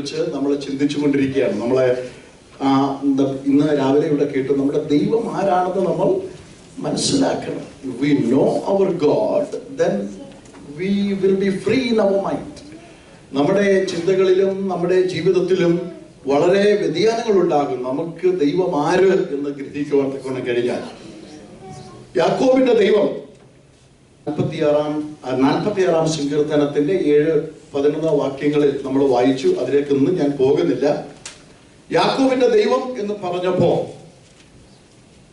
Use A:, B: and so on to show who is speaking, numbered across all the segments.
A: കുറിച്ച് നമ്മൾ ചിന്തിച്ചു കൊണ്ടിരിക്കുകയാണ് നമ്മളെ ഇന്ന് രാവിലെ ഇവിടെ കേട്ടു നമ്മുടെ ദൈവം ആരാണെന്ന് നമ്മൾ മനസ്സിലാക്കണം. We know our God then we will be free in our mind നമ്മുടെ ചിന്തകളിലും നമ്മുടെ ജീവിതത്തിലും വളരെ വ്യതിയാനങ്ങൾ ഉണ്ടാകും. നമുക്ക് ദൈവം ആര് എന്ന് ഗ്രഹിക്കുവാൻ കഴിഞ്ഞാൽ. യാക്കോബിന്റെ ദൈവം. നാൽപ്പത്തിയാറാം നാൽപ്പത്തിയാറാം സങ്കീർത്തനത്തിന്റെ ഏഴ് പതിനൊന്ന് വാക്യങ്ങളിൽ നമ്മൾ വായിച്ചു അതിലേക്ക് ഒന്നും ഞാൻ പോകുന്നില്ല. യാക്കോവിന്റെ ദൈവം എന്ന് പറഞ്ഞപ്പോ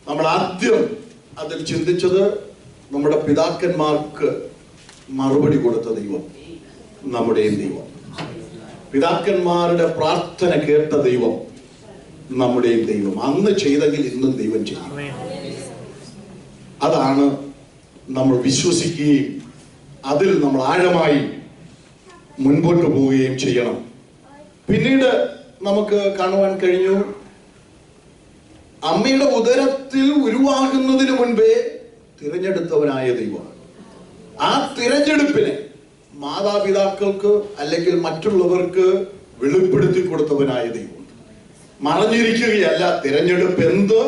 A: നമ്മൾ ആദ്യം അതിൽ ചിന്തിച്ചത് നമ്മുടെ പിതാക്കന്മാർക്ക് മറുപടി കൊടുത്ത ദൈവം നമ്മുടെ ദൈവം. പിതാക്കന്മാരുടെ പ്രാർത്ഥന കേട്ട ദൈവം നമ്മുടെ ദൈവം. അന്ന് ചെയ്തെങ്കിൽ ഇന്നും ദൈവം ചെയ്യും. അതാണ് നമ്മൾ വിശ്വസിക്കുകയും അതിൽ നമ്മൾ ആഴമായി മുൻപോട്ട് പോവുകയും ചെയ്യണം. പിന്നീട് നമുക്ക് കാണുവാൻ കഴിഞ്ഞു അമ്മയുടെ ഉദരത്തിൽ ഉരുവാകുന്നതിന് മുൻപേ തിരഞ്ഞെടുത്തവനായ ദൈവമാണ്. ആ തിരഞ്ഞെടുപ്പിനെ മാതാപിതാക്കൾക്ക് അല്ലെങ്കിൽ മറ്റുള്ളവർക്ക് വെളിപ്പെടുത്തി കൊടുത്തവനായ ദൈവം മറഞ്ഞിരിക്കുകയല്ല തിരഞ്ഞെടുപ്പ് എന്ത്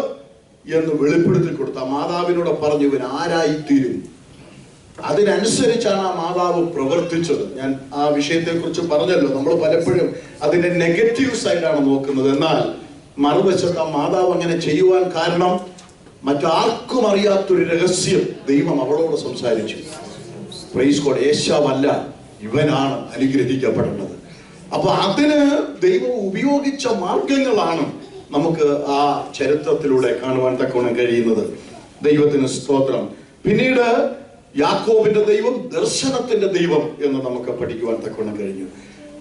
A: എന്ന് വെളിപ്പെടുത്തി കൊടുത്ത മാതാവിനോട് പറഞ്ഞു ഇവൻ ആരായിത്തീരും അതിനനുസരിച്ചാണ് ആ മാതാവ് പ്രവർത്തിച്ചത്. ഞാൻ ആ വിഷയത്തെ കുറിച്ച് പറഞ്ഞല്ലോ. നമ്മൾ പലപ്പോഴും അതിന്റെ നെഗറ്റീവ് സൈഡാണ് നോക്കുന്നത്. എന്നാൽ മറുവശത്ത് ആ മാതാവ് അങ്ങനെ ചെയ്യുവാൻ കാരണം മറ്റാർക്കും അറിയാത്തൊരു രഹസ്യം ദൈവം അവളോട് സംസാരിച്ചു. പ്രൈസ് കോഡ് യേശാവല്ല ഇവനാണ് അനുഗ്രഹിക്കപ്പെടേണ്ടത് അപ്പൊ അതിന് ദൈവം ഉപയോഗിച്ച മാർഗങ്ങളാണ് നമുക്ക് ആ ചരിത്രത്തിലൂടെ കാണുവാൻ തക്കവണ്ണം കഴിയുന്നത്. ദൈവത്തിന് സ്തോത്രം. പിന്നീട് യാക്കോബിന്റെ ദൈവം ദർശനത്തിന്റെ ദൈവം എന്ന് നമുക്ക് പഠിക്കുവാൻ തക്കവണ്ണം കഴിഞ്ഞു.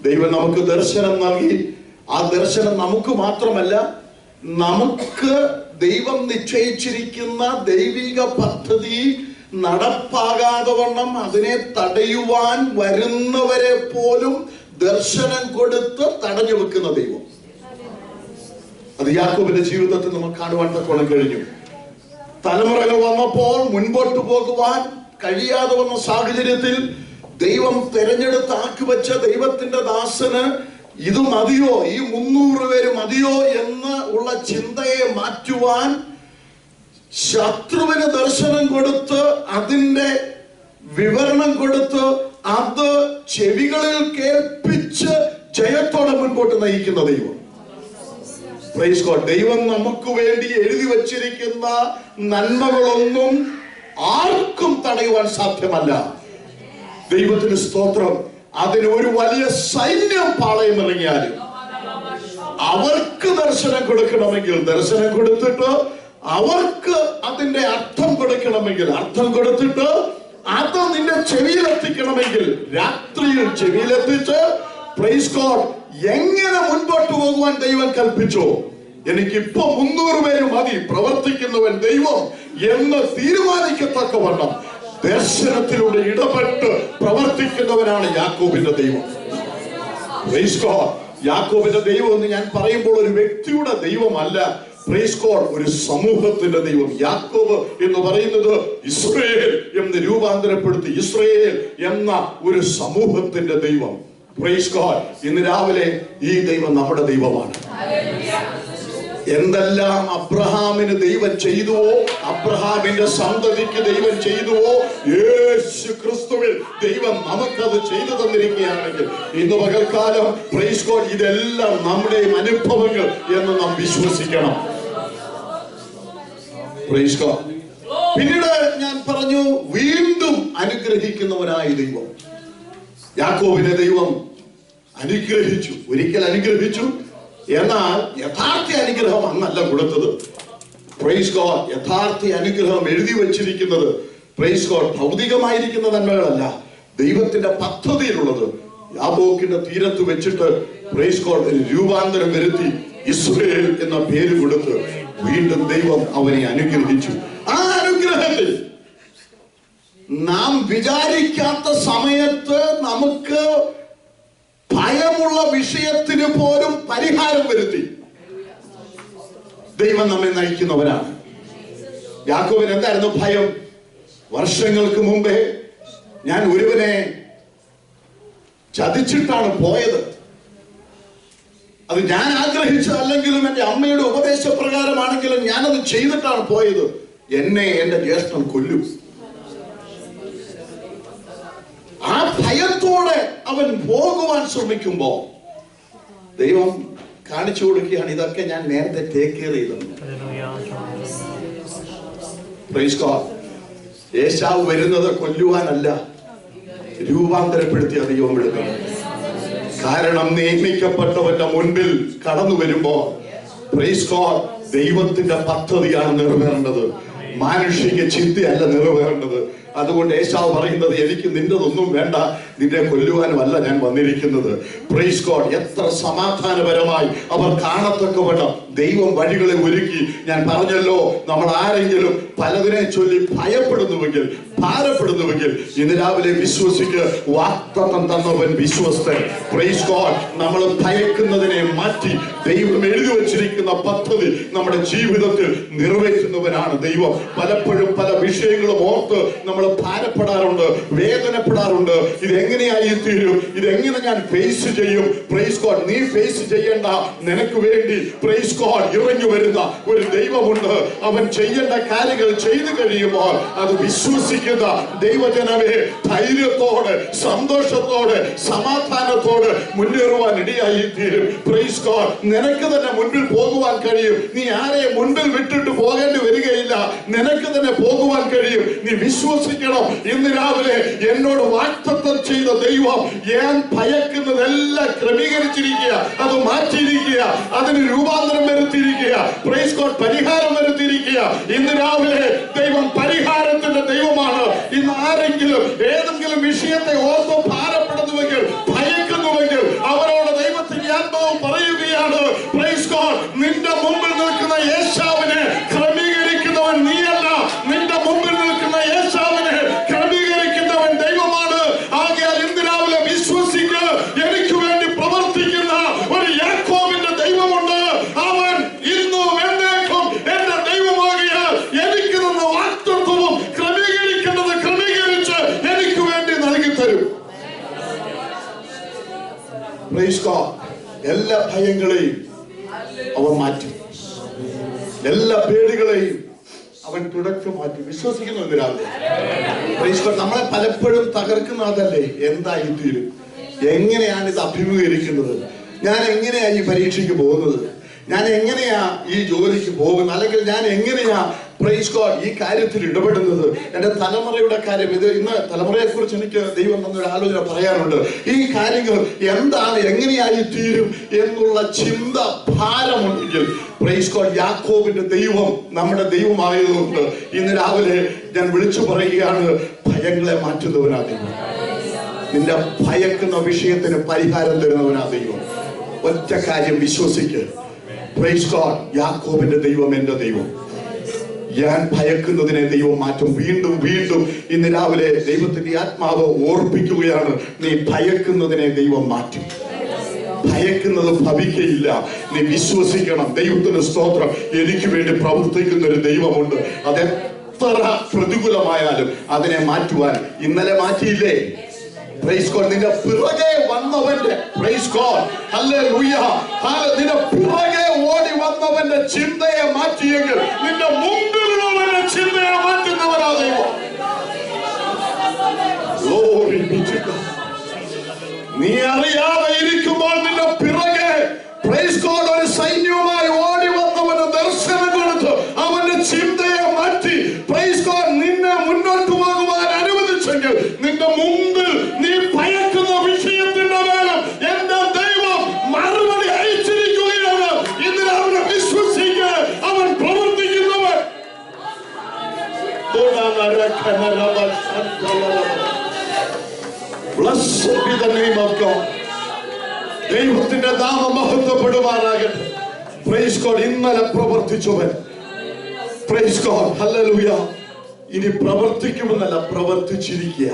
A: ദൈവം നമുക്ക് ദർശനം നൽകി. ആ ദർശനം നമുക്ക് മാത്രമല്ല നമുക്ക് ദൈവം നിശ്ചയിച്ചിരിക്കുന്ന ദൈവിക പദ്ധതി നടപ്പാകാതെ വണ്ണം അതിനെ തടയുവാൻ വരുന്നവരെ പോലും ദർശനം കൊടുത്ത് തടഞ്ഞു വെക്കുന്ന ദൈവം. അത് യാക്കോബിന്റെ ജീവിതത്തിൽ നമുക്ക് കാണുവാൻ തക്കോണം കഴിഞ്ഞു. തലമുറകൾ വന്നപ്പോൾ മുൻപോട്ട് പോകുവാൻ കഴിയാതെ വന്ന സാഹചര്യത്തിൽ ദൈവം തെരഞ്ഞെടുത്ത് ആക്കി വെച്ച ദൈവത്തിന്റെ ദാസന് ഇത് മതിയോ ഈ മുന്നൂറ് പേര് മതിയോ എന്ന് ഉള്ള ചിന്തയെ മാറ്റുവാൻ ശത്രുവിന് ദർശനം കൊടുത്ത് അതിന്റെ വിവരണം കൊടുത്ത് അത് ചെവികളിൽ കേൾപ്പിച്ച് ജയത്തോടെ മുൻപോട്ട് നയിക്കുന്ന ദൈവം. ദൈവം നമുക്ക് വേണ്ടി എഴുതി വച്ചിരിക്കുന്ന നന്മകളൊന്നും ആർക്കും തടയുവാൻ സാധ്യമല്ല. ദൈവത്തിന് സ്തോത്രം. അതിന് ഒരു വലിയ സൈന്യം പാളയം ഇറങ്ങിയാലും അവർക്ക് ദർശനം കൊടുക്കണമെങ്കിൽ ദർശനം കൊടുത്തിട്ട് അവർക്ക് അതിന്റെ അർത്ഥം കൊടുക്കണമെങ്കിൽ അർത്ഥം കൊടുത്തിട്ട് അത് നിന്റെ ചെവിയിലെത്തിക്കണമെങ്കിൽ രാത്രിയിൽ ചെവിയിലെത്തിച്ച് പ്രൈസ് എങ്ങനെ മുൻപോട്ട് പോകുവാൻ ദൈവം കൽപ്പിച്ചോ? എനിക്കിപ്പോ മുന്നൂറ് പേര് മതി. പ്രവർത്തിക്കുന്നവൻ ദൈവം എന്ന് തീരുമാനിക്കത്തക്കവണ്ണം ദർശനത്തിലൂടെ ഇടപെട്ട് പ്രവർത്തിക്കുന്നവനാണ് യാക്കോബിന്റെ ദൈവം. യാക്കോബിന്റെ ദൈവം എന്ന് ഞാൻ പറയുമ്പോൾ ഒരു വ്യക്തിയുടെ ദൈവമല്ല. Praise ഒരു സമൂഹത്തിന്റെ ദൈവം. യാക്കോബ് എന്ന് പറയുന്നത് ഇസ്രയേൽ എന്ന് രൂപാന്തരപ്പെടുത്തി ഇസ്രയേൽ എന്ന ഒരു സമൂഹത്തിന്റെ ദൈവം. Praise ഇന്ന് രാവിലെ ഈ ദൈവം നമ്മുടെ ദൈവമാണ്. എന്തെല്ലാം അബ്രഹാമിന് ദൈവം ചെയ്തുവോ അബ്രഹാമിന്റെ സന്തതിക്ക് ദൈവം ചെയ്തുവോ യേശു ക്രിസ്തുവിൽ ദൈവം നമുക്കത് ചെയ്തു തന്നിരിക്കുകയാണെങ്കിൽ ഇന്ന് പകൽക്കാലം പ്രൈസ്കോൾ ഇതെല്ലാം നമ്മുടെ അനുഭവങ്ങൾ എന്ന് നാം വിശ്വസിക്കണം. പ്രൈസ്കോ പിന്നീട് ഞാൻ പറഞ്ഞു വീണ്ടും അനുഗ്രഹിക്കുന്നവനായ ദൈവം. യാക്കോബിനെ ദൈവം അനുഗ്രഹിച്ചു. ഒരിക്കൽ അനുഗ്രഹിച്ചു. എന്നാൽ യഥാർത്ഥ അനുഗ്രഹം അന്നല്ല കൊടുത്തത്. പ്രൈസ് ഗോഡ് യഥാർത്ഥ അനുഗ്രഹം എഴുതി വച്ചിരിക്കുന്നത് പ്രൈസ് ഗോഡ് ഭൗതികമായിരിക്കുന്ന നന്മകളല്ല. ദൈവത്തിന്റെ പദ്ധതിയിലുള്ളത്. യാബോക്കിന്റെ തീരത്ത് വെച്ചിട്ട് പ്രൈസ് ഗോഡ് രൂപാന്തരം വരുത്തി ഇസ്രയേൽ എന്ന പേര് കൊടുത്ത് വീണ്ടും ദൈവം അവനെ അനുഗ്രഹിച്ചു. ആ അനുഗ്രഹത്തിൽ നാം വിചാരിക്കാത്ത സമയത്ത് നമുക്ക് ഭയമുള്ള വിഷയത്തിന് പോലും പരിഹാരം വരുത്തി. ദൈവം നമ്മെ നയിക്കുന്നവരാണ്. യാക്കോബിന് എന്തായിരുന്നു ഭയം? വർഷങ്ങൾക്ക് മുമ്പേ ഞാൻ ഒരുവനെ ചതിച്ചിട്ടാണ് പോയത്. അത് ഞാൻ ആഗ്രഹിച്ചതല്ലെങ്കിലും എന്റെ അമ്മയുടെ ഉപദേശപ്രകാരമാണെങ്കിലും ഞാനത് ചെയ്തിട്ടാണ് പോയത്. എന്നെ എന്റെ ജ്യേഷ്ഠൻ കൊല്ലും. ആ ഭയത്തോടെ അവൻ പോകുവാൻ ശ്രമിക്കുമ്പോ ദൈവം കാണിച്ചു കൊടുക്കുകയാണ്. ഇതൊക്കെ ഞാൻ നേരത്തെ ടേക്ക് കെയർ ചെയ്തത് യേശാവ് വരുന്നത് കൊല്ലുവാനല്ല രൂപാന്തരപ്പെടുത്തി ദൈവം വിടുന്നത്. കാരണം നിയമിക്കപ്പെട്ടവന്റെ മുൻപിൽ കടന്നു വരുമ്പോ ദൈവത്തിന്റെ പദ്ധതിയാണ് നിറവേറേണ്ടത്. മാനുഷിക ചിന്തയല്ല നിറവേറേണ്ടത്. അതുകൊണ്ട് യേശാവ് പറയുന്നത് എനിക്ക് നിന്റെതൊന്നും വേണ്ട. നിന്നെ കൊല്ലുവാനുമല്ല ഞാൻ വന്നിരിക്കുന്നത്. പ്രൈസ് ഗോഡ് എത്ര സമാധാനപരമായി അവർ കാണത്തക്കവണ്ണം ദൈവം വഴികളെ ഒരുക്കി. ഞാൻ പറഞ്ഞല്ലോ നമ്മൾ ആരെങ്കിലും പലതിനെ ചൊല്ലി ഭയപ്പെടുന്നുവെങ്കിൽ ഭാരപ്പെടുന്നുവെങ്കിൽ ഇന്ന് രാവിലെ വിശ്വസിക്ക് വാക്തത്വം തന്നവൻ വിശ്വസ്തൻ. പ്രൈസ് ഗോഡ് നമ്മൾ ഭയക്കുന്നതിനെ മാറ്റി ദൈവം എഴുതി വച്ചിരിക്കുന്ന പദ്ധതി നമ്മുടെ ജീവിതത്തിൽ നിറവേറ്റുന്നവനാണ് ദൈവം. പലപ്പോഴും പല വിഷയങ്ങളും ഓർത്ത് നമ്മൾ ഭാരപ്പെടാറുണ്ട് വേദനപ്പെടാറുണ്ട്. ഇത് എങ്ങനെയായി തീരും ഇതെങ്ങനെ ഞാൻ ഫേസ് ചെയ്യും? പ്രൈസ് ഗോഡ് നീ ഫേസ് ചെയ്യേണ്ട. നിനക്ക് വേണ്ടി പ്രൈസ് ഗോഡ് ഇറങ്ങി വരുന്ന ഒരു ദൈവമുണ്ട്. അവൻ ചെയ്യേണ്ട കാര്യങ്ങൾ ചെയ്തു കഴിയുമ്പോൾ അത് വിശ്വസിക്കുന്ന ദൈവജനമേ ധൈര്യത്തോടെ സന്തോഷത്തോടെ സമാധാനത്തോടെ മുന്നേറുവാൻ ഇടയായി തീരും പ്രൈസ് ഗോഡ് നിനക്ക് തന്നെ മുൻപിൽ പോകുവാൻ കഴിയും. നീ ആരെ മുൻപിൽ വിട്ടിട്ട് പോകേണ്ടി വരികയില്ല. നിനക്ക് തന്നെ പോകുവാൻ കഴിയും. നീ വിശ്വസിക്കണം. ഇന്ന് രാവിലെ എന്നോട് വാക്തത്വം ചെയ്ത ദൈവം ഞാൻ ഭയക്കുന്നതെല്ലാം ക്രമീകരിച്ചിരിക്കുക. അത് മാറ്റിയിരിക്കുക. അതിന് രൂപാന്തരം വരുത്തിയിരിക്കുക. പ്രൈസ് കോഡ് പരിഹാരം വരുത്തിയിരിക്കുക. ഇന്ന് രാവിലെ ദൈവം പരിഹാരത്തിന്റെ ദൈവമാണ്. ഇന്ന് ആരെങ്കിലും ഏതെങ്കിലും വിഷയത്തെ ഓർത്ത് ഭാരപ്പെടുന്നുവെങ്കിൽ ഭയക്കുന്നുവെങ്കിൽ അവരോട് ദൈവത്തിന്റെ ആത്മാവ് പറയുകയാണ് പ്രൈസ് കോഡ് നിന്റെ മുമ്പിൽ നിൽക്കുന്ന യേശാവിനെ ക്രമീകരിക്കുന്നവൻ നീയല്ല നിന്റെ മുമ്പിൽ നിൽക്കുന്ന യേശാവിനെ ക്രമീകരിക്കുന്നവൻ ദൈവമാണ് ആകയാൽ ഇന്ന് രാവിലെ വിശ്വസിക്ക് എനിക്ക് വേണ്ടി പ്രവർത്തിക്കുന്ന ഒരു യാക്കോബിന്റെ ദൈവമുണ്ട് അവൻ ഇന്നും എന്നേക്കും എന്റെ ദൈവമാകിയാൽ എനിക്ക് തന്ന വാക്തത്വവും ക്രമീകരിക്കേണ്ടത് ക്രമീകരിച്ച് എനിക്ക് വേണ്ടി നൽകി തരും Praise God. എല്ലാ ഭയങ്ങളെയും അവൻ മാറ്റി. എല്ലാ പേടികളെയും അവൻ തുടക്കം മാറ്റി. വിശ്വസിക്കുന്നു God. നമ്മളെ പലപ്പോഴും തകർക്കുന്ന അതല്ലേ? എന്തായി തീരും? എങ്ങനെയാണ് ഇത് അഭിമുഖീകരിക്കുന്നത്? ഞാൻ എങ്ങനെയാ ഈ പരീക്ഷയ്ക്ക് പോകുന്നത്? ഞാൻ എങ്ങനെയാ ഈ ജോലിക്ക് പോകുന്നത്? അല്ലെങ്കിൽ ഞാൻ എങ്ങനെയാ പ്രൈസ് ഗോഡ് ഈ കാര്യത്തിൽ ഇടപെടുന്നത് എന്റെ തലമുറയുടെ കാര്യം. ഇത് ഇന്ന് തലമുറയെ കുറിച്ച് എനിക്ക് ദൈവം തന്നൊരു ആലോചന പറയാനുണ്ട്. ഈ കാര്യങ്ങൾ എന്താണ് എങ്ങനെയായി തീരും എന്നുള്ള ചിന്ത ഭാരമുണ്ടെങ്കിൽ പ്രൈസ് ഗോഡ് യാക്കോബിന്റെ ദൈവം നമ്മുടെ ദൈവമായതുകൊണ്ട് ഇന്ന് രാവിലെ ഞാൻ വിളിച്ചു പറയുകയാണ് ഭയങ്ങളെ മാറ്റുന്നവനാ ദൈവം. നിന്റെ ഭയക്കുന്ന വിഷയത്തിന് പരിഹാരം തരുന്നവനാ ദൈവം. ഒറ്റ കാര്യം വിശ്വസിക്കുക പ്രൈസ് ഗോഡ് യാക്കോബിന്റെ ദൈവം എന്റെ ദൈവം. ഞാൻ ഭയക്കുന്നതിനെ ദൈവം മാറ്റും. വീണ്ടും വീണ്ടും ഇന്ന് രാവിലെ ദൈവത്തിന്റെ ആത്മാവ് ഓർപ്പിക്കുകയാണ്. നീ ഭയക്കുന്നതിനെ ദൈവം മാറ്റും. ഭയക്കുന്നത് ഭവിക്കയില്ല. നീ വിശ്വസിക്കണം. ദൈവത്തിന് സ്തോത്രം എനിക്ക് വേണ്ടി പ്രവർത്തിക്കുന്ന ഒരു ദൈവമുണ്ട്. അതെത്ര പ്രതികൂലമായാലും അതിനെ മാറ്റുവാൻ ഇന്നലെ മാറ്റിയില്ലേ? പ്രൈസ് ഗോഡ് നിന്റെ പിറകെ വന്നവന്റെ പ്രൈസ് ഗോഡ് ഹല്ലേലൂയ ഹാല- നിന്റെ പിറകെ ഓടി വന്നവന്റെ ചിന്തയെ മാറ്റിയെങ്കിൽ നിന്റെ മുമ്പിലുള്ളവന്റെ ചിന്തയെ മാറ്റുന്നവരാ ദൈവം. നീ അറിയാതെ ഇരിക്കുമ്പോൾ നിന്റെ പിറകെ പ്രൈസ് ഗോഡ് ഒരു സൈന്യവുമായി പ്രൈസ് ഗോഡ് ഇന്നലെ പ്രവർത്തിച്ചവൻ. പ്രൈസ് ഗോഡ് ഹല്ലേലൂയ ഇനി പ്രവർത്തിക്കുമെന്നല്ല പ്രവർത്തിച്ചിരിക്കുക.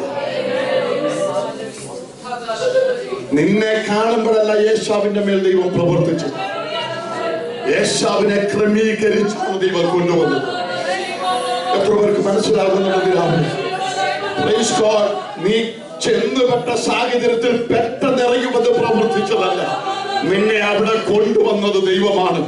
A: നിന്നെ കാണുമ്പോഴല്ല യേശാവിന്റെ മേൽ ദൈവം പ്രവർത്തിച്ചു യേശാവിനെ ക്രമീകരിച്ചാണ് ദൈവം കൊണ്ടുവന്നത്. എത്ര പേർക്ക് മനസ്സിലാകുന്നുണ്ടെങ്കിൽ പ്രൈസ്. നീ ചെന്നുപെട്ട സാഹചര്യത്തിൽ പെട്ടെന്നിറങ്ങുമെന്ന് പ്രവർത്തിച്ചതല്ല. നിന്നെ അവിടെ കൊണ്ടുവന്നത് ദൈവമാണ്.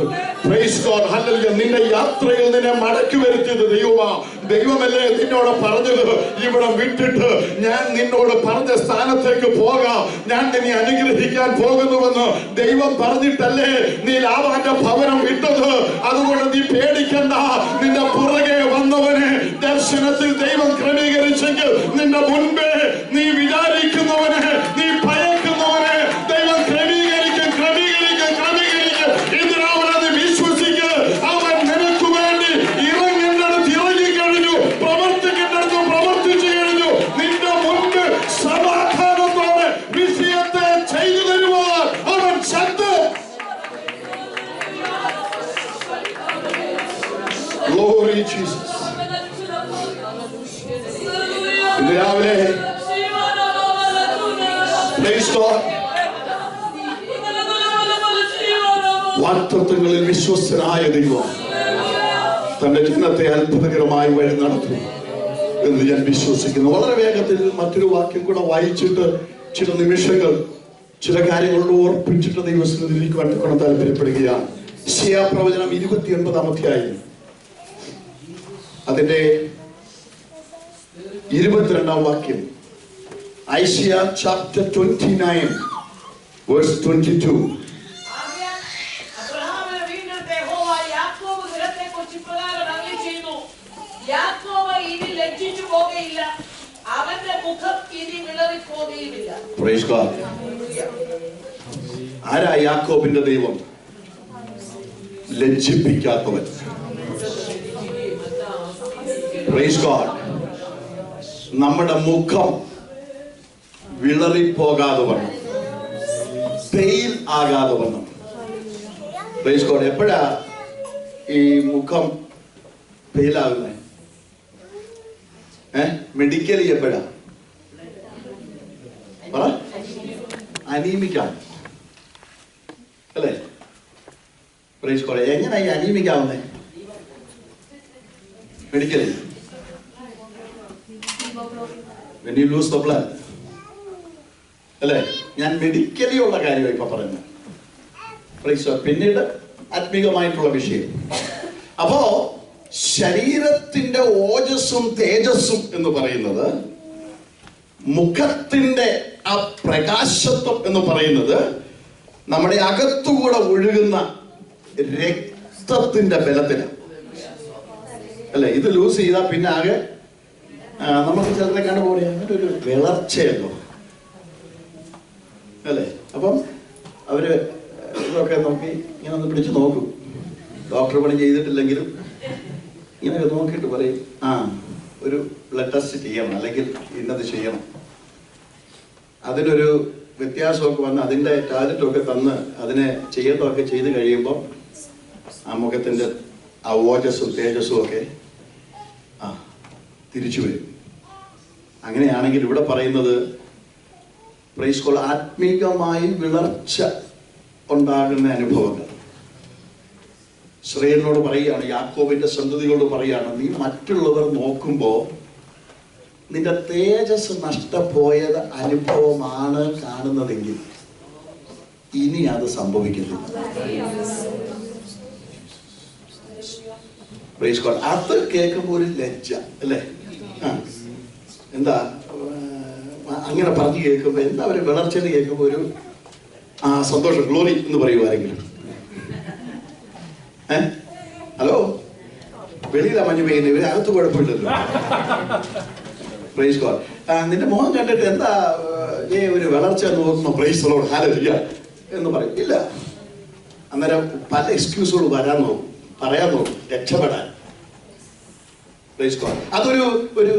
A: നിന്റെ യാത്രയിൽ നിന്നെ മടക്കി വരുത്തിയത് ദൈവമാ. ദൈവമല്ലേ നിന്നോട് പറഞ്ഞത്? ഇവിടെ വിട്ടിട്ട് ഞാൻ നിന്നോട് പറഞ്ഞ സ്ഥാനത്തേക്ക് പോകാം. ഞാൻ നിന്നെ അനുഗ്രഹിക്കാൻ പോകുന്നുവെന്ന് ദൈവം പറഞ്ഞിട്ടല്ലേ നീ ലാവാന്റെ ഭവനം വിട്ടത് അതുകൊണ്ട് നീ പേടിക്കണ്ട. നിന്റെ പുറകെ വന്നവനെ ദർശനത്തിൽ ദൈവം ക്രമീകരിച്ചെങ്കിൽ നിന്റെ മുൻപേ നീ വിചാരിക്കുന്നവനെ ദൈവം തന്റെ ജനത്തെ അത്ഭുതകരമായി വഴി നടത്തും എന്ന് ഞാൻ വിശ്വസിക്കുന്നു. വളരെ വേഗത്തിൽ മറ്റൊരു വാക്യം കൂടെ വായിച്ചിട്ട് ചില നിമിഷങ്ങൾ ചില കാര്യങ്ങളോട് ഓർപ്പിച്ചിട്ട് ദൈവസ്ഥിതിയിലേക്ക് വണ്ടിക്കൊണ്ട് താല്പര്യപ്പെടുകയാണ്. പ്രവചനം ഇരുപത്തി ഒൻപതാം അധ്യായം. അതിന്റെ ഇരുപത്തിരണ്ടാം വാക്യം. Isaiah chapter twenty nine verse twenty two
B: ആകയാൽ അബ്രഹാമിനെ വീണ്ടെടുത്ത യഹോവ യാക്കോബ് ഗൃഹത്തെക്കുറിച്ച് ഇപ്രകാരം അരുളിച്ചെയ്യുന്നു. യാക്കോബ് ഇനി ലജ്ജിച്ചു പോകുകയില്ല അവന്റെ മുഖം ഇനി വിളറിപ്പോകുകയുമില്ല
A: പ്രൈസ് ഗോഡ് ആരാ യാക്കോബിന്റെ ദൈവം? ലജ്ജിപ്പിക്കാത്തവൻ. നമ്മുടെ മുഖം വിളറിപ്പോകാതെ പെയിൽ ആകാതെ വണ്ണം പ്രൈസ് ഗോഡ് എപ്പോഴാ ഈ മുഖം പെയിലാകുന്നത് ഏ? മെഡിക്കലി എപ്പോഴാ? പറ. അനീമിക്കാണ് അല്ലേ? പ്രൈസ് കോളേജ് എങ്ങനെ ഈ അനീമിക്കാവുന്നേ medically when you lose the blood അല്ലേ? ഞാൻ മെഡിക്കലി ഉള്ള കാര്യമാണ് ഇപ്പൊ പറയുന്നത് Praise പിന്നീട് ആത്മീകമായിട്ടുള്ള വിഷയം. അപ്പോ ശരീരത്തിന്റെ ഓജസ്സും തേജസ്സും എന്ന് പറയുന്നത് മുഖത്തിന്റെ ആ പ്രകാശത്വം എന്ന് പറയുന്നത് നമ്മുടെ അകത്തുകൂടെ ഒഴുകുന്ന രക്തത്തിന്റെ ബലത്തിലാണ് അല്ലെ? ഇത് ലൂസ് ചെയ്താൽ പിന്നെ ആകെ നമുക്ക് ചിലരെ കണ്ടുപോലെ അങ്ങനെ ഒരു വിളർച്ചയല്ലോ അല്ലേ? അപ്പം അവർ ഇതൊക്കെ നോക്കി ഇങ്ങനെ ഒന്ന് പിടിച്ചു നോക്കും. ഡോക്ടർ പണി ചെയ്തിട്ടില്ലെങ്കിലും ഇങ്ങനെയൊക്കെ നോക്കിയിട്ട് പറയും ആ ഒരു ബ്ലഡ് ടെസ്റ്റ് ചെയ്യണം അല്ലെങ്കിൽ ഇന്നത് ചെയ്യണം. അതിനൊരു വ്യത്യാസമൊക്കെ വന്ന് അതിന്റെ ടാലറ്റൊക്കെ തന്ന് അതിനെ ചെയ്യത്തൊക്കെ ചെയ്ത് കഴിയുമ്പോൾ ആ മുഖത്തിന്റെ ആ ഓജസ്സും തേജസ്സും ഒക്കെ ആ തിരിച്ചു വരും. അങ്ങനെയാണെങ്കിൽ ഇവിടെ പറയുന്നത് പ്രൈസ്കോൾ ആത്മീകമായി വിളർച്ച ഉണ്ടാകുന്ന അനുഭവങ്ങൾ. ശ്രേയനോട് പറയുകയാണ് യാക്കോബിന്റെ സന്തതികളോട് പറയുകയാണ് നീ മറ്റുള്ളവർ നോക്കുമ്പോൾ നിന്റെ തേജസ് നഷ്ടപ്പോയത് അനുഭവമാണ് കാണുന്നതെങ്കിൽ ഇനി അത് സംഭവിക്കുന്നു. അത് കേൾക്കുമ്പോൾ ഒരു ലജ്ജ അല്ലേ? എന്താ? അങ്ങനെ പറഞ്ഞു കേൾക്കുമ്പോൾ എന്താ ഒരു വിളർച്ചയിൽ കേൾക്കുമ്പോൾ ഒരു ആ സന്തോഷം ഗ്ലോറി എന്ന് പറയുമാരെങ്കിലും ഏ? ഹലോ വെളിയിലാ മഞ്ഞ് പെയ്യുന്നത് ഇവർ അകത്ത് കുഴപ്പമില്ലല്ലോ. പ്രൈസ് ഗോഡ് നിന്റെ മോഹം കണ്ടിട്ട് എന്താ ഏ ഒരു വളർച്ച എന്ന് തോന്നുന്നു? പ്രൈസ് ലോഡ് ഹാലില്ല എന്ന് പറയും. ഇല്ല. അന്നേരം പല എക്സ്ക്യൂസുകൾ വരാൻ നോക്കും പറയാൻ നോക്കും രക്ഷപ്പെടാൻ. പ്രൈസ് ഗോഡ് അതൊരു ഒരു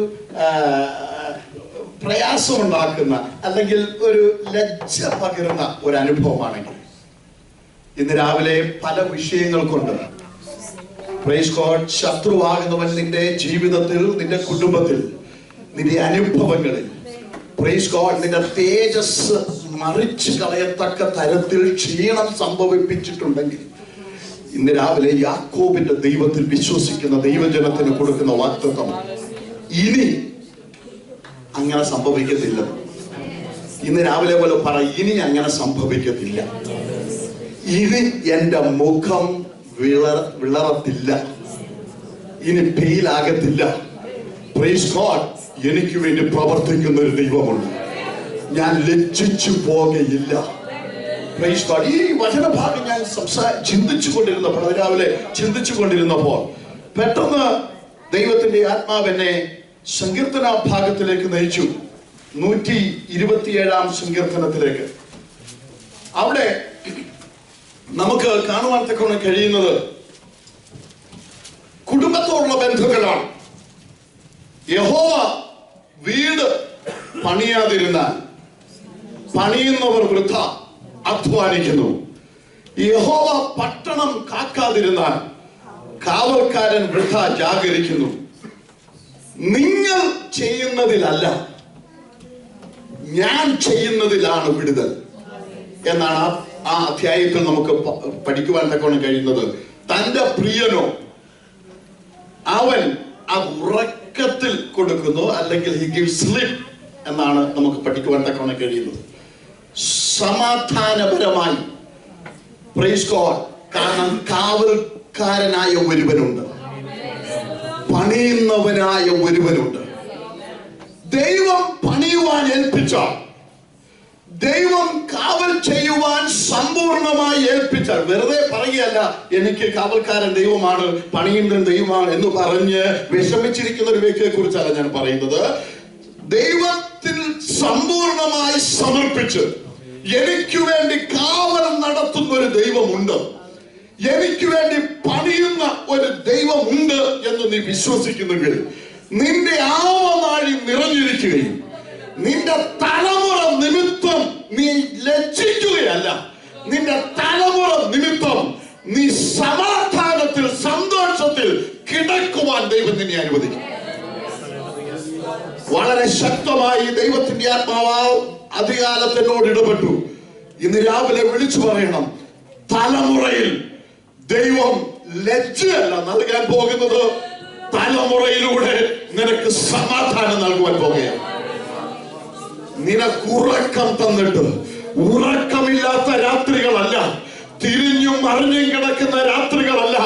A: പ്രയാസമുണ്ടാക്കുന്ന അല്ലെങ്കിൽ ഒരു ലജ്ജ പകരുന്ന ഒരു അനുഭവമാണെങ്കിൽ ഇന്ന് രാവിലെ പല വിഷയങ്ങൾ കൊണ്ട് ഗോഡ് ശത്രുവാകുന്നവൻ നിന്റെ ജീവിതത്തിൽ നിന്റെ കുടുംബത്തിൽ നിന്റെ അനുഭവങ്ങളിൽ. പ്രൈസ് ഗോഡ് നിന്റെ തേജസ് മറിച്ച് കളയത്തക്ക തരത്തിൽ ക്ഷീണം സംഭവിപ്പിച്ചിട്ടുണ്ടെങ്കിൽ ഇന്ന് രാവിലെ യാക്കോബിന്റെ ദൈവത്തിൽ വിശ്വസിക്കുന്ന ദൈവജനത്തിന് കൊടുക്കുന്ന വാക്തത്വം ഇനി അങ്ങനെ സംഭവിക്കത്തില്ല. ഇന്ന് രാവിലെ പോലെ പറ ഇനി അങ്ങനെ സംഭവിക്കത്തില്ല. ഇനി എന്റെ മുഖം വിള വിളറത്തില്ല. ഇനി ഫെയിലാകത്തില്ല പ്രൈസ് ഗോഡ് എനിക്ക് വേണ്ടി പ്രവർത്തിക്കുന്ന ഒരു ദൈവമുണ്ട്. ഞാൻ ലജ്ജിച്ചു പോകയില്ല. പ്രൈസ് ഗോഡ് ഈ വചനഭാഗം ഞാൻ സംസാ ചിന്തിച്ചു കൊണ്ടിരുന്നപ്പോൾ രാവിലെ ചിന്തിച്ചു കൊണ്ടിരുന്നപ്പോൾ പെട്ടെന്ന് ദൈവത്തിന്റെ ആത്മാവെന്നെ സങ്കീർത്തന ഭാഗത്തിലേക്ക് നയിച്ചു. നൂറ്റി ഇരുപത്തിയേഴാം സങ്കീർത്തനത്തിലേക്ക്. അവിടെ നമുക്ക് കാണുവാൻ തക്കവണ്ണം കഴിയുന്നത് കുടുംബത്തോടുള്ള ബന്ധുക്കളാണ്. യഹോവ വീട് പണിയാതിരുന്നാൽ പണിയുന്നവർ വൃഥ അധ്വാനിക്കുന്നു. യഹോവ പട്ടണം കാക്കാതിരുന്നാൽ കാവൽക്കാരൻ വൃഥ ജാഗരിക്കുന്നു. നിങ്ങൾ ചെയ്യുന്നതിലല്ല ഞാൻ ചെയ്യുന്നതിലാണ് വിടുതൽ എന്നാണ് ആ- അധ്യായത്തിൽ നമുക്ക് പഠിക്കുവാൻ തക്കവണ്ണം കഴിയുന്നത്. തന്റെ പ്രിയനോ അവൻ അത് ഉറക്കത്തിൽ കൊടുക്കുന്നു അല്ലെങ്കിൽ ഹി ഗിവ് സ്ലിപ്പ് എന്നാണ് നമുക്ക് പഠിക്കുവാൻ തക്കവണ്ണം കഴിയുന്നത്. സമാധാനപരമായി പ്രൈസ് ഗോഡ് കാരണം കാവൽക്കാരനായ ഒരുവനുണ്ട്. പണിയുന്നവനായ ഒരുവനുണ്ട്. ദൈവം പണിയുവാൻ ഏൽപ്പിച്ചാൽ ദൈവം കാവൽ ചെയ്യുവാൻ സമ്പൂർണമായി ഏൽപ്പിച്ചാൽ വെറുതെ പറയുകയല്ല എനിക്ക് കാവൽക്കാരൻ ദൈവമാണ് പണിയുന്ന ദൈവമാണ് എന്ന് പറഞ്ഞ് വിഷമിച്ചിരിക്കുന്ന ഒരു വ്യക്തിയെ കുറിച്ചല്ല ഞാൻ പറയുന്നത്. ദൈവത്തിൽ സമ്പൂർണമായി സമർപ്പിച്ച് എനിക്ക് വേണ്ടി കാവൽ നടത്തുന്ന ഒരു ദൈവമുണ്ട്. എനിക്ക് വേണ്ടി പണിയുന്ന ഒരു ദൈവമുണ്ട് എന്ന് നീ വിശ്വസിക്കുന്നെങ്കിൽ നിന്റെ ആവനാഴി നിറഞ്ഞിരിക്കുകയും നിന്റെ തലമുറ നിമിത്തം നീ ലജ്ജിക്കുകയല്ല. നിന്റെ തലമുറ നിമിത്തം നീ സമാധാനത്തിൽ സന്തോഷത്തിൽ കിടക്കുവാൻ ദൈവം നിന്നെ അനുവദിക്കും. വളരെ ശക്തമായി ദൈവത്തിന്റെ ആത്മാവ് അധികാലത്തിനോട് ഇടപെട്ടു. ഇന്ന് രാവിലെ വിളിച്ചു പറയണം തലമുറയിൽ ദൈവം ലജ്ജയല്ല നൽകാൻ പോകുന്നത്. തലമുറയിലൂടെ നിനക്ക് സമാധാനം നൽകുവാൻ പോകുകയാണ്. നിനക്ക് ഉറക്കം തന്നിട്ട് ഉറക്കമില്ലാത്ത രാത്രികളല്ല. തിരിഞ്ഞും മറിഞ്ഞും കിടക്കുന്ന രാത്രികളല്ല.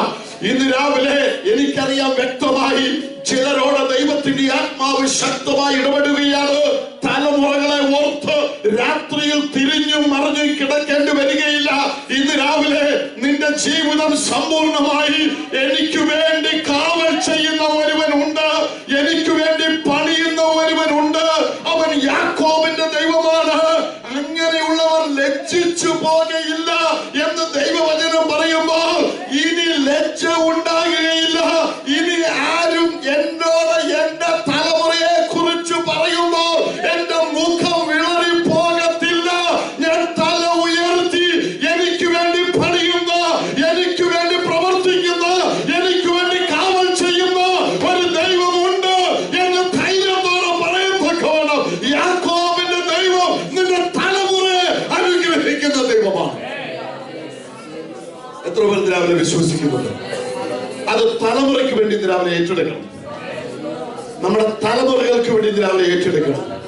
A: ഇന്ന് രാവിലെ എനിക്കറിയാം വ്യക്തമായി ചിലരോട് ദൈവത്തിന്റെ ആത്മാവ് ശക്തമായി ഇടപെടുകയാണ്. തലമുറകളെ ഓർത്ത് രാത്രിയിൽ തിരിഞ്ഞും മറിഞ്ഞും കിടക്കേണ്ടി വരികയില്ല. ഇന്ന് രാവിലെ നിന്റെ ജീവിതം സമ്പൂർണമായി എനിക്ക് വേണ്ടി ഏറ്റെടുക്കണം. നമ്മുടെ തലമുറകൾക്ക് വേണ്ടി ഇന്ന് രാവിലെ ഏറ്റെടുക്കണം.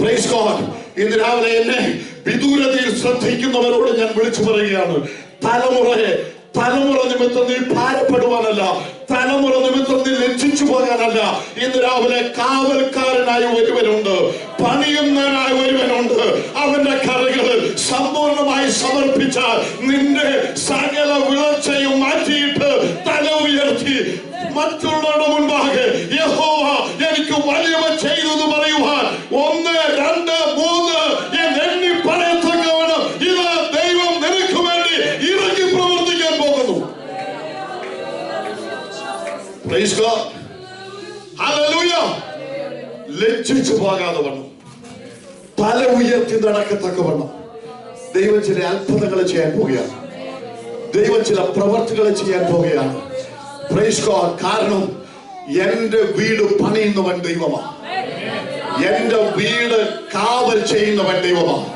A: പ്രൈസ് ഗോഡ് ഇന്ന് രാവിലെ എന്നെ വിദൂരതയിൽ ശ്രദ്ധിക്കുന്നവരോട് ഞാൻ വിളിച്ചു പറയുകയാണ്. തലമുറയെ തലമുറ നിമിത്തം നീ ഭാരപ്പെടുവാനല്ല തലമുറ നിമിത്തം നീ ലജ്ജിച്ചു പോകാനല്ല. ഇന്ന് രാവിലെ കാവൽക്കാരനായി ഒരുവനുണ്ട്. പണിയുന്നവനായ ഒരുവനുണ്ട്. അവന്റെ കറികൾ സമ്പൂർണമായി സമർപ്പിച്ചാൽ നിന്റെ സകല വിളർച്ചയും മാറ്റിയിട്ട് തല മറ്റുള്ളവരുടെ മുൻപാകെ യഹോവ എനിക്ക് വലിയവ ചെയ്തു എന്ന് പറയുവാൻ ഒന്ന് രണ്ട് മൂന്ന് ദൈവം വേണ്ടി പ്രവർത്തിക്കാൻ പോകുന്നു. ലജ്ജിച്ചു പോകാതെ വണ്ണം തല ഉയർത്തി നടക്കത്തക്കവണ്ണം. ദൈവം ചില അത്ഭുതങ്ങൾ ചെയ്യാൻ പോവുകയാണ്. ദൈവം ചില പ്രവർത്തികൾ ചെയ്യാൻ പോവുകയാണ്. കാരണം എന്റെ വീട് പണിയുന്നവൻ ദൈവമാണ്. എന്റെ വീട് കാവൽ ചെയ്യുന്നവൻ ദൈവമാണ്.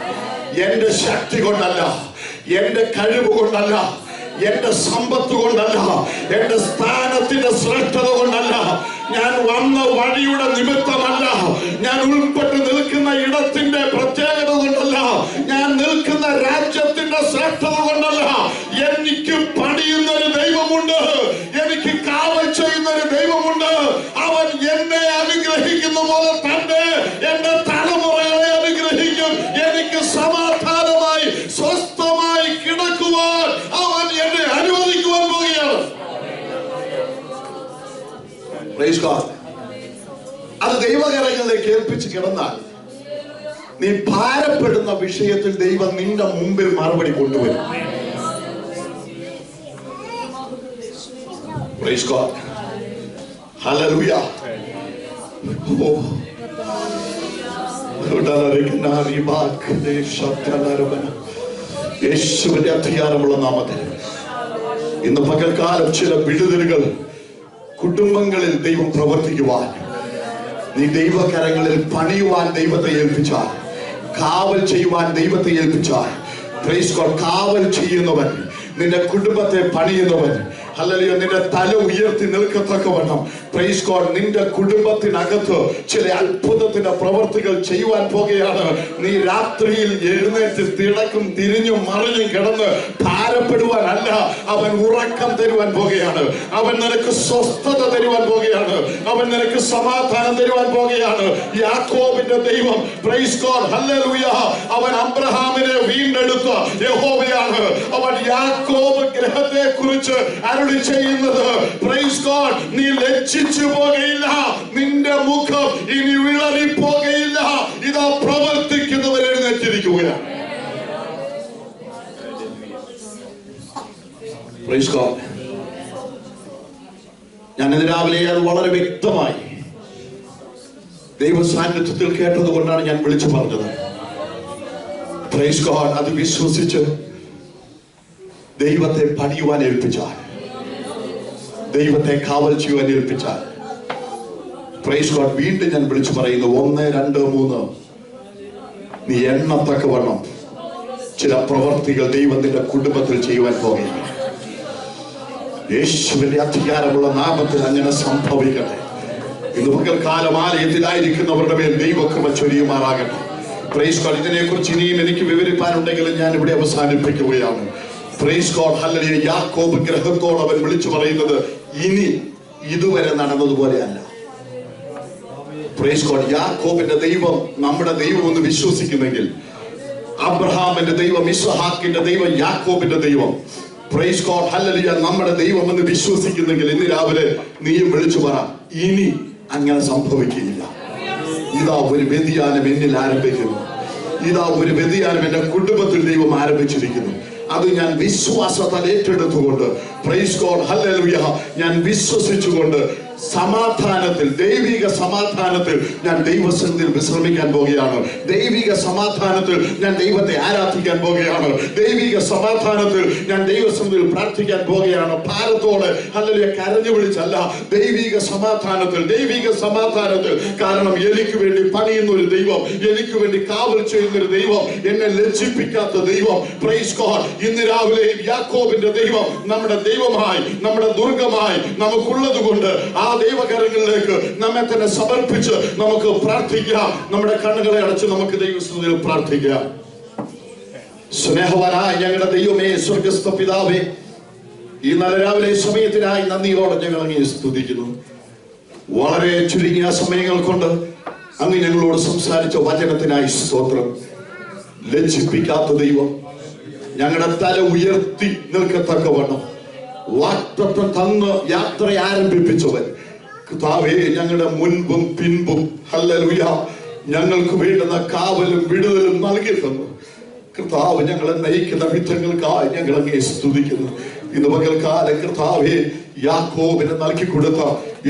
A: എന്റെ ശക്തി കൊണ്ടല്ല എന്റെ കഴിവ് കൊണ്ടല്ല എന്റെ സമ്പത്ത് കൊണ്ടല്ല എന്റെ സ്ഥാനത്തിന്റെ ശ്രേഷ്ഠത കൊണ്ടല്ല. ഞാൻ വന്ന വഴിയുടെ നിമിത്തമല്ല ഞാൻ ഉൾപ്പെട്ട് നിൽക്കുന്ന ഇടത്തിന്റെ പ്രത്യേകത കൊണ്ടല്ല ഞാൻ നിൽക്കുന്ന രാജ്യത്തിന്റെ ശ്രേഷ്ഠത കൊണ്ടല്ല. എനിക്ക് പണിയുന്ന ഒരു ദൈവമുണ്ട്. God. അത് ദൈവകരങ്ങളിലേക്ക് ഏൽപ്പിച്ച് കിടന്നാൽ നീ ഭാരപ്പെടുന്ന വിഷയത്തിൽ ദൈവം നിന്റെ മുമ്പിൽ മറുപടി കൊണ്ടുവരും Praise God. Hallelujah. Oh. യേശുവിന്റെ അധികാരമുള്ള നാമത്തിൽ ഇന്ന് പകൽക്കാലം ചില വിടുതലുകൾ കുടുംബങ്ങളിൽ ദൈവം പ്രവർത്തിക്കുവാൻ. നീ ദൈവകരങ്ങളിൽ പണിയുവാൻ ദൈവത്തെ ഏൽപ്പിച്ചാൽ. കാവൽ ചെയ്യുവാൻ ദൈവത്തെ ഏൽപ്പിച്ചാൽ. കാവൽ ചെയ്യുന്നവൻ. നിന്റെ കുടുംബത്തെ പണിയുന്നവൻ. അല്ലല്ലോ നിന്റെ തല ഉയർത്തി നിൽക്കത്തക്കവണ്ണം. പ്രൈസ്കോർ നിന്റെ കുടുംബത്തിനകത്ത് ചില അത്ഭുതത്തിന്റെ പ്രവർത്തികൾ ചെയ്യുവാൻ പോകുകയാണ്. നീ രാത്രിയിൽ എഴുന്നേറ്റ് തിടക്കും തിരിഞ്ഞും മറിഞ്ഞും കിടന്ന് ഭാരപ്പെടുവാനല്ല അവൻ ഉറക്കം തരുവാൻ പോകുകയാണ്. അവൻ നിനക്ക് സ്വസ്ഥത തരുവാൻ പോകുകയാണ്. അവൻ നിനക്ക് സമാധാനം തരുവാൻ പോകുകയാണ്. യാക്കോബിന്റെ ദൈവം പ്രൈസ്കോർ ഹല്ലേലൂയ അവൻ അബ്രഹാമിനെ വീണ്ടെടുത്ത യഹോവയാണ്. അവൻ യാക്കോബ് ഗ്രഹത്തെ കുറിച്ച് അരുളി ചെയ്യുന്നത്. പ്രൈസ് ഗോഡ് നീ ലജ്ജിച്ചു പോകയില്ല. നിന്റെ മുഖം ഇനി വിളറി പോകയില്ല ഇതാ പ്രവർത്തിക്കുന്നവർ എഴുന്നേറ്റിരിക്കുകയാണ്. പ്രൈസ് ഗോഡ് രാവിലെ അത് വളരെ വ്യക്തമായി ദൈവസാന്നിധ്യത്തിൽ കേട്ടത് കൊണ്ടാണ് ഞാൻ വിളിച്ചു പറഞ്ഞത്. പ്രൈസ് ഗോഡ് അത് വിശ്വസിച്ച് ദൈവത്തെ പണിയുവാൻ ഏൽപ്പിച്ചാൽ ദൈവത്തെ കാവൽ ചെയ്യുവാൻ ഏൽപ്പിച്ചാൽ. പ്രൈസ് ഗോഡ് വീണ്ടും ഞാൻ വിളിച്ചു പറയുന്നു ഒന്ന് രണ്ട് മൂന്ന്. നീ എണ്ണത്തക്കവണ്ണം ചില പ്രവർത്തികൾ ദൈവത്തിന്റെ കുടുംബത്തിൽ ചെയ്യുവാൻ പോകുകയാണ് യേശുവിന്റെ അധികാരമുള്ള നാമത്തിൽ അങ്ങനെ സംഭവിക്കട്ടെ. ഇന്ന് പകൽക്കാലം ആലയത്തിലായിരിക്കുന്നവരുടെ മേൽ ദൈവക്രമ ചൊരിയുമാറാകട്ടെ. പ്രൈസ് ഇതിനെ കുറിച്ച് ഇനിയും എനിക്ക് വിവരിപ്പാനുണ്ടെങ്കിൽ ഞാൻ ഇവിടെ അവസാനിപ്പിക്കുകയാണ്. യാക്കോബ് ഗ്രഹത്തോട് അവൻ വിളിച്ചു പറയുന്നത് ഇനി ഇതുവരെ നടന്നതുപോലെയല്ല യാക്കോബിന്റെ ദൈവം നമ്മുടെ ദൈവം എന്ന് വിശ്വസിക്കുന്നെങ്കിൽ അബ്രഹാമിന്റെ ദൈവം ഇസ്ഹാക്കിന്റെ ദൈവം യാക്കോബിന്റെ ദൈവം പ്രൈസ് ഗോഡ് ഹല്ലേലൂയ നമ്മുടെ ദൈവം എന്ന് വിശ്വസിക്കുന്നെങ്കിൽ ഇന്ന് രാവിലെ നീയും വിളിച്ചു പറ ഇനി അങ്ങനെ സംഭവിക്കുകയില്ല. ഇതാ ഒരു വ്യതിയാനം എന്നിൽ ആരംഭിക്കുന്നു. ഇതാ ഒരു വ്യതിയാനം എന്റെ കുടുംബത്തിൽ ദൈവം ആരംഭിച്ചിരിക്കുന്നു. അത് ഞാൻ വിശ്വാസത്താൽ ഏറ്റെടുത്തുകൊണ്ട് പ്രൈസ് ഗോഡ് ഹല്ലേലൂയ ഞാൻ വിശ്വസിച്ചുകൊണ്ട് സമാധാനത്തിൽ ദൈവിക സമാധാനത്തിൽ ഞാൻ ദൈവസന്നിധിയിൽ വിശ്രമിക്കാൻ പോവുകയാണ് ദൈവിക സമാധാനത്തിൽ ഞാൻ ദൈവത്തെ ആരാധിക്കാൻ പോവുകയാണ് ദൈവിക സമാധാനത്തിൽ ഞാൻ ദൈവസന്നിധിയിൽ പ്രാർത്ഥിക്കാൻ പോവുകയാണ് ഭാരത്തോട് അല്ലെങ്കിൽ കരഞ്ഞു വിളിച്ചല്ല. ദൈവിക സമാധാനത്തിൽ ദൈവിക സമാധാനത്തിൽ. കാരണം എനിക്ക് വേണ്ടി പണിയുന്ന ഒരു ദൈവം എനിക്ക് വേണ്ടി കാവൽ ചെയ്യുന്ന ഒരു ദൈവം എന്നെ ലജ്ജിപ്പിക്കാത്ത ദൈവം പ്രൈസ് ഗോഡ് ഇന്ന് രാവിലെ യാക്കോബിന്റെ ദൈവം നമ്മുടെ ദൈവമായി നമ്മുടെ ദുർഗമായി നമുക്കുള്ളത് കൊണ്ട് ആ ദൈവകരങ്ങളിലേക്ക് നമ്മെ തന്നെ സമർപ്പിച്ച് നമുക്ക് പ്രാർത്ഥിക്കാം. നമ്മുടെ കണ്ണുകളെ അടച്ച് നമുക്ക് ദൈവസ്ഥയിൽ പ്രാർത്ഥിക്കാം. സ്നേഹവാനായ ഞങ്ങളുടെ ദൈവമേ സ്വർഗസ്ഥ പിതാവേ ഈ നല്ല രാവിലെ സമയത്തിനായി നന്ദിയോടെ ഞങ്ങൾ അങ്ങേ സ്തുതിക്കുന്നു. വളരെ ചുരുങ്ങിയ സമയങ്ങൾ കൊണ്ട് അങ്ങ് ഞങ്ങളോട് സംസാരിച്ച വചനത്തിനായി സ്തോത്രം. ലജ്ജിപ്പിക്കാത്ത ദൈവം ഞങ്ങളുടെ തല ഉയർത്തി നിൽക്കത്തക്കവണ്ണം വാക്തത്വം തന്ന് യാത്ര ആരംഭിപ്പിച്ചവൻ. കർത്താവേ ഞങ്ങളുടെ മുൻപും പിൻപും ഹല്ലേലൂയ ഞങ്ങൾക്ക് വേണ്ടുന്ന കാവലും വിടുതലും നൽകി തന്നു കർത്താവ് ഞങ്ങളെ നയിക്കുന്ന വിധങ്ങൾക്കായി ഞങ്ങൾ അങ്ങേ സ്തുതിക്കുന്നു. ഇന്ന് പകൽക്കാലം കർത്താവേ യാക്കോബിന് നൽകി കൊടുത്ത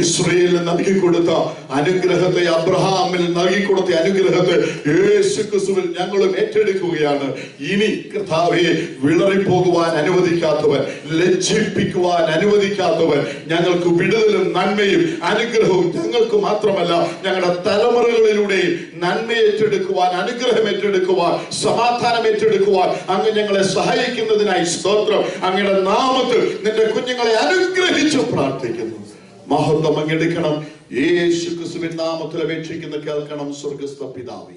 A: ഇസ്രയേലിന് നൽകി കൊടുത്ത അനുഗ്രഹത്തെ അബ്രഹാമിൽ നൽകി കൊടുത്ത അനുഗ്രഹത്തെ യേശു ക്രിസ്തുവിൽ ഞങ്ങളും ഏറ്റെടുക്കുകയാണ്. ഇനി കർത്താവെ വിളറിപ്പോകുവാൻ അനുവദിക്കാത്തവൻ ലജ്ജിപ്പിക്കുവാൻ അനുവദിക്കാത്തവൻ ഞങ്ങൾക്ക് വിടുതലും നന്മയും അനുഗ്രഹവും ഞങ്ങൾക്ക് മാത്രമല്ല ഞങ്ങളുടെ തലമുറകളിലൂടെ നന്മ ഏറ്റെടുക്കുവാൻ അനുഗ്രഹം ഏറ്റെടുക്കുവാൻ സമാധാനം ഏറ്റെടുക്കുവാൻ അങ്ങ് ഞങ്ങളെ സഹായിക്കുന്നതിനായി സ്തോത്രം. അങ്ങയുടെ നാമത്തിൽ നിന്റെ കുഞ്ഞുങ്ങളെ അനുഗ്രഹിച്ചു പ്രാർത്ഥിക്കുന്നു. മഹത്വം അങ്ങെടുക്കണം യേശു ക്രിസ്തുവിൻ നാമത്തിൽ അപേക്ഷിക്കുന്ന കേൾക്കണം സ്വർഗസ്ഥ പിതാവേ.